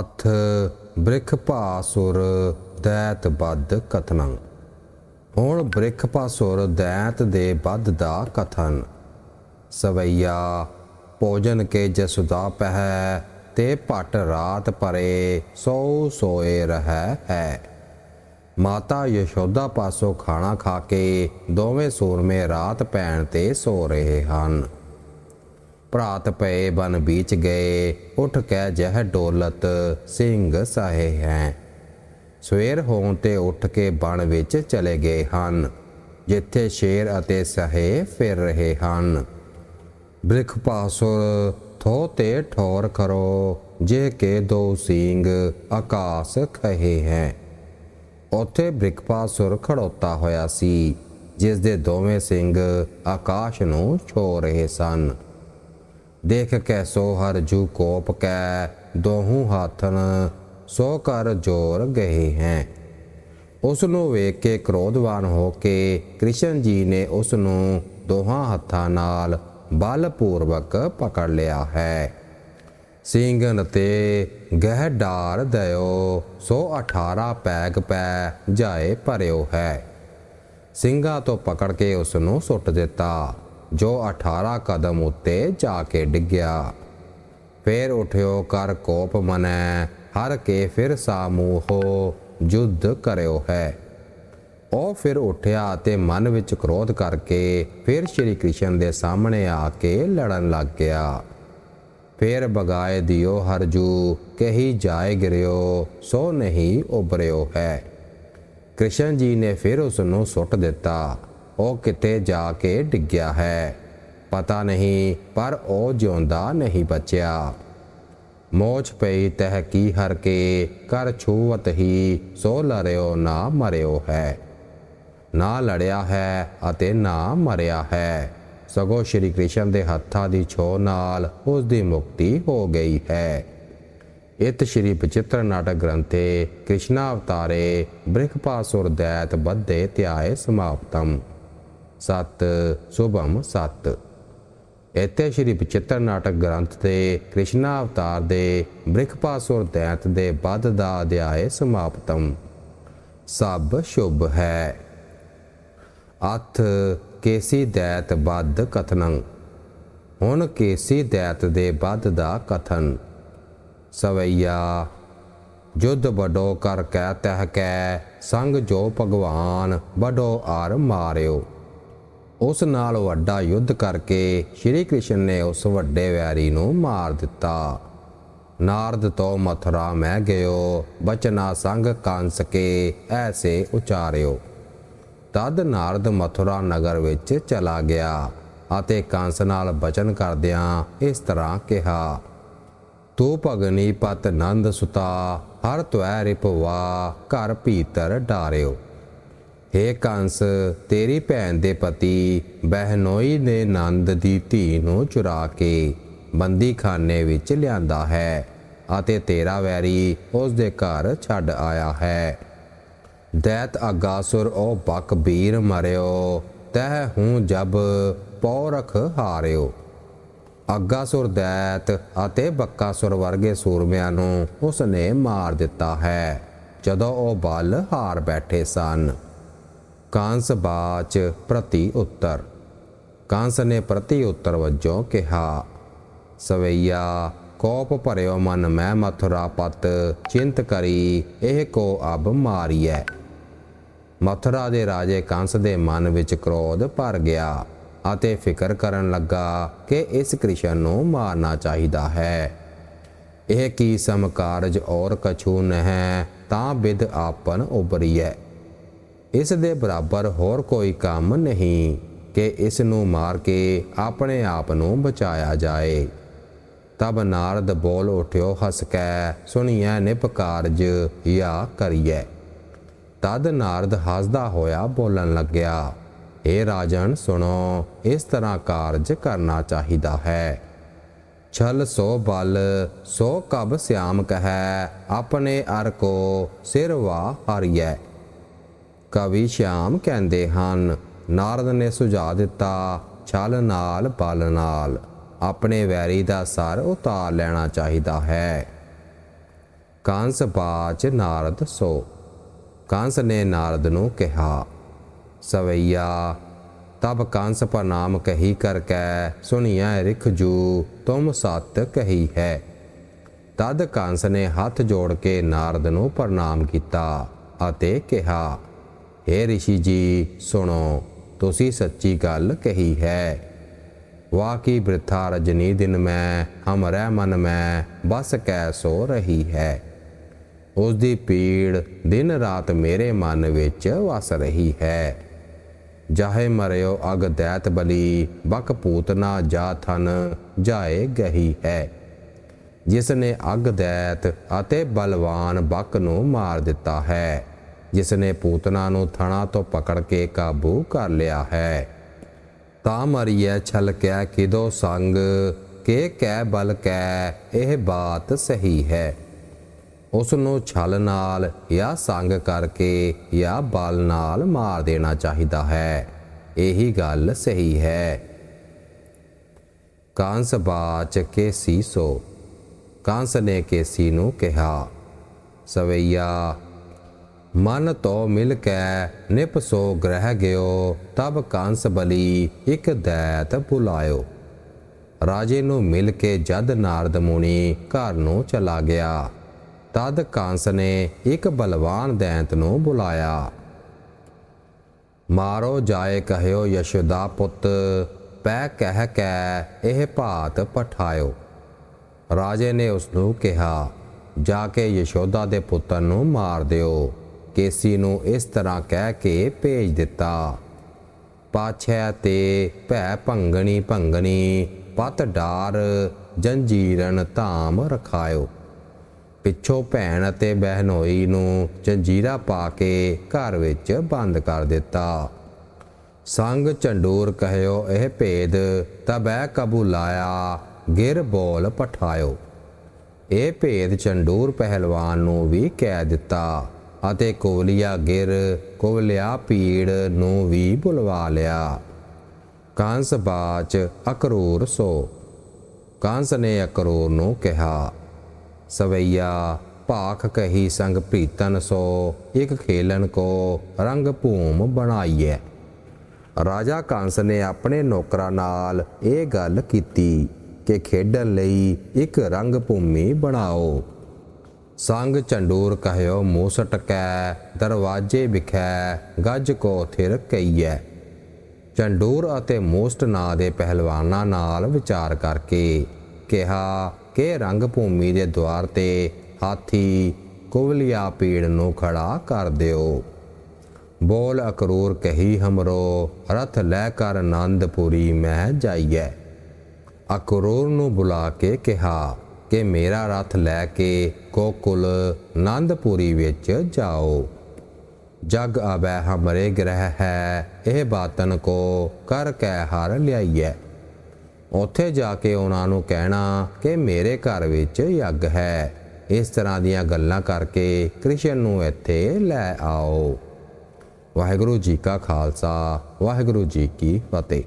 ਅਥ ਬ੍ਰਿਖ ਭਾਸੁਰ ਦੈਤ ਬੱਧ ਕਥਨੰ। ਹੁਣ ਬ੍ਰਿਖ ਭਾਸੁਰ ਦੈਤ ਦੇ ਬੱਧ ਦਾ ਕਥਨ। ਸਵਈਆ, ਭੋਜਨ ਕੇ ਜਸੁਦਾ ਪਹਿ, ਤੇ ਪਟ ਰਾਤ ਪਰੇ ਸੋ ਸੋਏ ਰਹਿ ਹੈ। ਮਾਤਾ ਯਸ਼ੋਦਾ ਪਾਸੋਂ ਖਾਣਾ ਖਾ ਕੇ ਦੋਵੇਂ ਸੂਰਮੇ ਰਾਤ ਪੈਣ ਤੇ ਸੋ ਰਹੇ ਹਨ। ਭਰਾਤ ਪਏ ਬਨ ਵਿੱਚ ਗਏ, ਉਠ ਕੇ ਜਹ ਡੋਲਤ ਸਿੰਘ ਸਹੇ ਹੈ। ਸਵੇਰ ਹੋਣ ਤੇ ਉੱਠ ਕੇ ਬਣ ਵਿੱਚ ਚਲੇ ਗਏ ਹਨ, ਜਿੱਥੇ ਸ਼ੇਰ ਅਤੇ ਸਹੇ ਫਿਰ ਰਹੇ ਹਨ। ਬ੍ਰਿਖ ਪਾਸੁਰ ਥੋ ਤੇ ਠੋਰ ਕਰੋ, ਜੇ ਕੇ ਦੋ ਸਿੰਘ ਆਕਾਸ ਖਹੇ ਹੈ। ਉੱਥੇ ਬ੍ਰਿਕਪਾਸੁਰ ਖੜੋਤਾ ਹੋਇਆ ਸੀ ਜਿਸ ਦੇ ਦੋਵੇਂ ਸਿੰਘ ਆਕਾਸ਼ ਨੂੰ ਛੋ ਰਹੇ ਸਨ। ਦੇਖ ਕੇ ਸੋ ਹਰ ਜੂ ਕੋਪ ਕੈ, ਦੋਹੂ ਹਾਥਨ ਸੋ ਕਰ ਜੋਰ ਗਏ ਹੈ। ਉਸ ਨੂੰ ਵੇਖ ਕੇ ਕ੍ਰੋਧਵਾਨ ਹੋ ਕੇ ਕ੍ਰਿਸ਼ਨ ਜੀ ਨੇ ਉਸ ਨੂੰ ਦੋਹਾਂ ਹੱਥਾਂ ਨਾਲ ਬਲਪੂਰਵਕ ਪਕੜ ਲਿਆ ਹੈ। ਸਿੰਘਨ ਤੇ ਗਹਿ ਡਾਰ ਦਇਓ, ਸੋ 18 ਪੈਗ ਪੈ ਜਾਏ ਭਰਿਓ ਹੈ। ਸਿੰਘਾਂ ਤੋਂ ਪਕੜ ਕੇ ਉਸ ਨੂੰ ਸੁੱਟ ਦਿੱਤਾ। ਜੋ 18 ਕਦਮ ਉੱਤੇ ਜਾ ਕੇ ਡਿੱਗਿਆ। ਫੇਰ ਉਠਿਓ, ਕਰ ਕੋਪ ਮਨੈ, ਹਰ ਕੇ ਫਿਰ ਸਾਮੂਹੋ ਜੁੱਧ ਕਰਿਓ ਹੈ। ਉਹ ਫਿਰ ਉੱਠਿਆ ਤੇ ਮਨ ਵਿੱਚ ਕ੍ਰੋਧ ਕਰਕੇ ਫਿਰ ਸ਼੍ਰੀ ਕ੍ਰਿਸ਼ਨ ਦੇ ਸਾਹਮਣੇ ਆ ਕੇ ਲੜਨ ਲੱਗ ਗਿਆ। ਫੇਰ ਬਗਾਏ ਦਿਓ, ਹਰਜੂ, ਕਹੀ ਜਾਏ ਗਿਰਿਓ, ਸੋ ਨਹੀਂ ਉਬਰਿਓ ਹੈ। ਕ੍ਰਿਸ਼ਨ ਜੀ ਨੇ ਫਿਰ ਉਸ ਨੂੰ ਸੁੱਟ ਦਿੱਤਾ। ਉਹ ਕਿਤੇ ਜਾ ਕੇ ਡਿੱਗਿਆ ਹੈ। ਪਤਾ ਨਹੀਂ, ਪਰ ਉਹ ਜਿਉਂਦਾ ਨਹੀਂ ਬਚਿਆ। ਮੋਚ ਪਈ ਤਹਿ ਕੀ ਹਰ ਕੇ ਕਰ ਛੂਵਤ ਹੀ ਸੋ ਲਰਿਓ ਨਾ ਮਰਿਓ ਹੈ। ਨਾ ਲੜਿਆ ਹੈ ਅਤੇ ਨਾ ਮਰਿਆ ਹੈ। ਸਗੋਂ ਸ਼੍ਰੀ ਕ੍ਰਿਸ਼ਨ ਦੇ ਹੱਥਾਂ ਦੀ ਛੋ ਨਾਲ ਉਸ ਦੀ ਮੁਕਤੀ ਹੋ ਗਈ ਹੈ। ਇਤ ਸ਼੍ਰੀ ਬਚਿੱਤਰ ਨਾਟਕ ਗ੍ਰੰਥੇ ਕ੍ਰਿਸ਼ਨਾ ਅਵਤਾਰੇ ਬ੍ਰਿਖਪਾਸੁਰ ਦੈਤ ਬੱਧੇ ਧਿਆਏ ਸਮਾਪਤਮ ਸਤ, ਸੁਭਮ ਸਤ। ਇੱਥੇ ਸ਼੍ਰੀ ਬਚਿੱਤਰ ਨਾਟਕ ਗ੍ਰੰਥ ਤੇ ਕ੍ਰਿਸ਼ਨਾ ਅਵਤਾਰ ਦੇ ਬ੍ਰਿਖਪਾਸੁਰ ਦੈਤ ਦੇ ਬੱਧ ਦਾ ਅਧਿਆਏ ਸਮਾਪਤਮ। ਸਭ ਸ਼ੁਭ ਹੈ। ਅਥ ਕੇਸੀ ਦੈਤ ਬੱਧ ਕਥਨੰ। ਹੁਣ ਕੇਸੀ ਦੈਤ ਦੇ ਬੱਧ ਦਾ ਕਥਨ। ਸਵਈਆ, ਜੁਧ ਬਡੋ ਕਰ ਕੈ ਤਹ ਕੈ, ਸੰਗ ਜੋ ਭਗਵਾਨ ਬਡੋ ਆਰ ਮਾਰਿਓ। ਉਸ ਨਾਲ ਵੱਡਾ ਯੁੱਧ ਕਰਕੇ ਸ਼੍ਰੀ ਕ੍ਰਿਸ਼ਨ ਨੇ ਉਸ ਵੱਡੇ ਵੈਰੀ ਨੂੰ ਮਾਰ ਦਿੱਤਾ। ਨਾਰਦ ਤੋਂ ਮਥੁਰਾ ਮੈਂ ਗਇਓ, ਬਚਨਾ ਸੰਗ ਕੰਸ ਕੇ ਐਸੇ ਉਚਾਰਿਓ। ਤਦ ਨਾਰਦ ਮਥੁਰਾ ਨਗਰ ਵਿੱਚ ਚਲਾ ਗਿਆ ਅਤੇ ਕੰਸ ਨਾਲ ਬਚਨ ਕਰਦਿਆਂ ਇਸ ਤਰ੍ਹਾਂ ਕਿਹਾ, ਤੂੰ ਭਗਨੀ ਪਤ ਨੰਦ ਸੁਤਾ, ਹਰ ਤੁਐ ਰਿਪਵਾ, ਘਰ ਭੀਤਰ ਡਾਰਿਓ। ਹੇ ਕੰਸ, ਤੇਰੀ ਭੈਣ ਦੇ ਪਤੀ ਬਹਿਨੋਈ ਨੇ ਨੰਦ ਦੀ ਧੀ ਨੂੰ ਚੁਰਾ ਕੇ ਬੰਦੀਖਾਨੇ ਵਿੱਚ ਲਿਆਂਦਾ ਹੈ ਅਤੇ ਤੇਰਾ ਵੈਰੀ ਉਸ ਦੇ ਘਰ ਛੱਡ ਆਇਆ ਹੈ। ਦੈਤ ਅਗਾਸੁਰ, ਉਹ ਬਕਬੀਰ ਮਰਿਓ, ਤਹ ਹੂੰ ਜਬ ਪੌਰਖ ਹਾਰਿਓ। ਅਗਾਸੁਰ ਦੈਤ ਅਤੇ ਬੱਕਾਸੁਰ ਵਰਗੇ ਸੂਰਮਿਆਂ ਨੂੰ ਉਸਨੇ ਮਾਰ ਦਿੱਤਾ ਹੈ, ਜਦੋਂ ਉਹ ਬਲ ਹਾਰ ਬੈਠੇ ਸਨ। ਕਾਂਸ ਬਾਚ ਪ੍ਰਤੀ ਉੱਤਰ। ਕਾਂਸ ਨੇ ਪ੍ਰਤੀ ਉੱਤਰ ਵਜੋਂ ਕਿਹਾ, ਸਵਈਆ, ਕੋਪ ਭਰਿਓ ਮਨ, ਮੈਂ ਮਥੁਰਾ ਪਤ, ਚਿੰਤ ਕਰੀ, ਇਹ ਕੋ ਅਬ ਮਾਰੀਐ। ਮਥੁਰਾ ਦੇ ਰਾਜੇ ਕੰਸ ਦੇ ਮਨ ਵਿੱਚ ਕ੍ਰੋਧ ਭਰ ਗਿਆ ਅਤੇ ਫਿਕਰ ਕਰਨ ਲੱਗਾ ਕਿ ਇਸ ਕ੍ਰਿਸ਼ਨ ਨੂੰ ਮਾਰਨਾ ਚਾਹੀਦਾ ਹੈ। ਇਹ ਕੀ ਸਮਕਾਰਜ ਔਰ ਕਛੂ ਨਹਿ, ਤਾਂ ਬਿਦ ਆਪਨ ਉਬਰੀਐ ਇਸ ਦੇ ਬਰਾਬਰ ਹੋਰ ਕੋਈ ਕੰਮ ਨਹੀਂ ਕਿ ਇਸ ਨੂੰ ਮਾਰ ਕੇ ਆਪਣੇ ਆਪ ਨੂੰ ਬਚਾਇਆ ਜਾਏ। ਤਬ ਨਾਰਦ ਬੋਲ ਉਠਿਓ, ਹੱਸ ਕੈ, ਸੁਣੀਐ, ਨਿਪ ਕਾਰਜ ਯਾ ਕਰੀਐ। ਤਦ ਨਾਰਦ ਹੱਸਦਾ ਹੋਇਆ ਬੋਲਣ ਲੱਗਿਆ ਏ ਰਾਜਨ, ਸੁਣੋ, ਇਸ ਤਰ੍ਹਾਂ ਕਾਰਜ ਕਰਨਾ ਚਾਹੀਦਾ ਹੈ। ਛਲ ਸੋ ਬਲ, ਸੋ ਕਬ ਸਿਆਮ ਕਹੈ, ਆਪਣੇ ਅਰ ਕੋ ਸਿਰ ਵਾ ਹਰੀਐ। ਕਵੀ ਸ਼ਿਆਮ ਕਹਿੰਦੇ ਹਨ, ਨਾਰਦ ਨੇ ਸੁਝਾਅ ਦਿੱਤਾ, ਛਲ ਨਾਲ ਪਲ ਨਾਲ, ਆਪਣੇ ਵੈਰੀ ਦਾ ਸਰ ਉਤਾਰ ਲੈਣਾ ਚਾਹੀਦਾ ਹੈ। ਕੰਸ ਬਾਚ ਨਾਰਦ ਸੋ, ਕੰਸ ਨੇ ਨਾਰਦ ਨੂੰ ਕਿਹਾ, ਸਵਈਆ, ਤਬ ਕੰਸ ਪ੍ਰਣਾਮ ਕਹੀ ਕਰ ਕੈ ਸੁਣਿਆ ਰਿਖ ਜੂ, ਤੁਮ ਸਤ ਕਹੀ ਹੈ। ਤਦ ਕੰਸ ਨੇ ਹੱਥ ਜੋੜ ਕੇ ਨਾਰਦ ਨੂੰ ਪ੍ਰਣਾਮ ਕੀਤਾ ਅਤੇ ਕਿਹਾ हे ऋषि ਜੀ ਸੁਣੋ ਤੁਸੀਂ ਸੱਚੀ ਗੱਲ ਕਹੀ ਹੈ ਵਾਕੀ ਬ੍ਰਿਥਾ ਰਜਨੀ ਦਿਨ ਮੈਂ ਹਮਰੈ ਮਨ ਮੈਂ ਬਸ ਕੈ ਸੋ ਰਹੀ ਹੈ ਉਸ ਦੀ ਪੀੜ ਦਿਨ ਰਾਤ ਮੇਰੇ ਮਨ ਵਿੱਚ ਵਸ ਰਹੀ ਹੈ ਜਾਹੇ ਮਰਿਓ ਅਗ ਦੈਤ ਬਲੀ ਬਕ ਪੂਤਨਾ ਜਾ ਥਨ ਜਾਏ ਗਹੀ ਹੈ ਜਿਸ ਨੇ ਅਗ ਦੈਤ ਅਤੇ ਬਲਵਾਨ ਬਕ ਨੂੰ ਮਾਰ ਦਿੱਤਾ ਹੈ ਜਿਸ ਨੇ ਪੂਤਨਾ ਨੂੰ ਥਣਾ ਤੋਂ ਪਕੜ ਕੇ ਕਾਬੂ ਕਰ ਲਿਆ ਹੈ। ਤਾਂ ਮਰੀਐ ਛਲ ਕੈ, ਕਿਦੋ ਸੰਗ? ਕੇ ਕਹਿ ਬਲ ਕੈ? ਇਹ ਬਾਤ ਸਹੀ ਹੈ। ਉਸ ਨੂੰ ਛਲ ਨਾਲ ਜਾਂ ਸੰਗ ਕਰਕੇ ਜਾਂ ਬਲ ਨਾਲ ਮਾਰ ਦੇਣਾ ਚਾਹੀਦਾ ਹੈ। ਇਹੀ ਗੱਲ ਸਹੀ ਹੈ। ਕਾਂਸ ਬਾਚ ਕੇ ਸੀਸੋ ਕਾਂਸ ਨੇ ਕੇਸੀ ਨੂੰ ਕਿਹਾ, ਸਵਈਆ ਮਨ ਤੋ ਮਿਲ ਕੇ ਨਿਪ ਸੋ ਗ੍ਰਹਿ ਗਿਓ, ਤਬ ਕੰਸ ਬਲੀ ਇੱਕ ਦੈਤ ਬੁਲਾਇਓ। ਰਾਜੇ ਨੂੰ ਮਿਲ ਕੇ ਜਦ ਨਾਰਦ ਮੁਨੀ ਘਰ ਨੂੰ ਚਲਾ ਗਿਆ। ਤਦ ਕੰਸ ਨੇ ਇੱਕ ਬਲਵਾਨ ਦੈਂਤ ਨੂੰ ਬੁਲਾਇਆ। ਮਾਰੋ ਜਾਏ ਕਹਿਓ ਯਸ਼ੋਦਾ ਪੁੱਤ, ਪੈ ਕਹਿ ਕੈ ਇਹ ਭਾਤ ਪਠਾਇਓ। ਰਾਜੇ ਨੇ ਉਸ ਨੂੰ ਕਿਹਾ, ਜਾ ਕੇ ਯਸ਼ੋਦਾ ਦੇ ਪੁੱਤਰ ਨੂੰ ਮਾਰ ਦਿਓ। ਕੇਸੀ ਨੂੰ ਇਸ ਤਰ੍ਹਾਂ ਕਹਿ ਕੇ ਭੇਜ ਦਿੱਤਾ। ਪਾਛੈ ਤੇ ਭੈ ਭੰਗਣੀ ਭੰਗਣੀ, ਪਤ ਡਾਰ ਜੰਜੀਰਨ ਧਾਮ ਰਖਾਇਓ। ਪਿੱਛੋਂ ਭੈਣ ਅਤੇ ਬਹਿਨੋਈ ਨੂੰ ਜੰਜੀਰਾ ਪਾ ਕੇ ਘਰ ਵਿੱਚ ਬੰਦ ਕਰ ਦਿੱਤਾ। ਸੰਗ ਚੰਡੂਰ ਕਹਿਓ, ਇਹ ਭੇਦ ਤਬੈ ਕਬੂਲਾਇਆ ਗਿਰ ਬੋਲ ਪਠਾਇਓ। ਇਹ ਭੇਦ ਚੰਡੂਰ ਪਹਿਲਵਾਨ ਨੂੰ ਵੀ ਕਹਿ ਦਿੱਤਾ। ਅਤੇ ਕੋਵਲੀਆ ਗਿਰ ਕੋਵਲਿਆ ਪੀੜ ਨੂੰ ਵੀ ਬੁਲਵਾ ਲਿਆ। ਕੰਸ ਬਾਚ ਅਕਰੂਰ ਸੋ। ਕੰਸ ਨੇ ਅਕਰੂਰ ਨੂੰ ਕਿਹਾ, ਸਵਈਆ, ਭਾਖ ਕਹੀ ਸੰਗ ਪ੍ਰੀਤਨ ਸੋ, ਇੱਕ ਖੇਲਨ ਕੋ ਰੰਗ ਭੂਮ ਬਣਾਈਐ। ਰਾਜਾ ਕੰਸ ਨੇ ਆਪਣੇ ਨੌਕਰਾਂ ਨਾਲ ਇਹ ਗੱਲ ਕੀਤੀ ਕਿ ਖੇਡਣ ਲਈ ਇੱਕ ਰੰਗ ਭੂਮੀ ਬਣਾਓ। ਸੰਗ ਚੰਡੂਰ ਕਹਿਓ, ਮੂਸ ਟਕੈ, ਦਰਵਾਜੇ ਵਿਖੈ, ਗੱਜ ਕੋ ਥਿਰ ਕਈਐ। ਚੰਡੂਰ ਅਤੇ ਮੋਸਟ ਨਾਂ ਦੇ ਪਹਿਲਵਾਨਾਂ ਨਾਲ ਵਿਚਾਰ ਕਰਕੇ ਕਿਹਾ, ਕਿ ਰੰਗ ਭੂਮੀ ਦੇ ਦੁਆਰ ਤੇ ਹਾਥੀ ਕੁਵਲਿਆ ਪੀੜ ਨੂੰ ਖੜਾ ਕਰ ਦਿਓ। ਬੋਲ ਅਕਰੂਰ ਕਹੀ ਹਮਰੋ, ਰਥ ਲੈ ਕਰ ਆਨੰਦਪੁਰੀ ਮੈਂ ਜਾਈਐ। ਅਕਰੂਰ ਨੂੰ ਬੁਲਾ ਕੇ ਕਿਹਾ ਕਿ ਮੇਰਾ ਰਥ ਲੈ ਕੇ ਕੋਕੁਲ ਆਨੰਦਪੁਰੀ ਵਿੱਚ ਜਾਓ। ਜਗ ਆਬੈ ਹਮਰੇ ਗ੍ਰਹਿ ਹੈ, ਇਹ ਬਾਤਨ ਕੋ ਕਰ ਕੈ ਹਰ ਲਿਆਈਐ। ਉੱਥੇ ਜਾ ਕੇ ਉਹਨਾਂ ਨੂੰ ਕਹਿਣਾ ਕਿ ਮੇਰੇ ਘਰ ਵਿੱਚ ਯੱਗ ਹੈ। ਇਸ ਤਰ੍ਹਾਂ ਦੀਆਂ ਗੱਲਾਂ ਕਰਕੇ ਕ੍ਰਿਸ਼ਨ ਨੂੰ ਇੱਥੇ ਲੈ ਆਓ। ਵਾਹਿਗੁਰੂ ਜੀ ਕਾ ਖਾਲਸਾ, ਵਾਹਿਗੁਰੂ ਜੀ ਕੀ ਫਤਿਹ।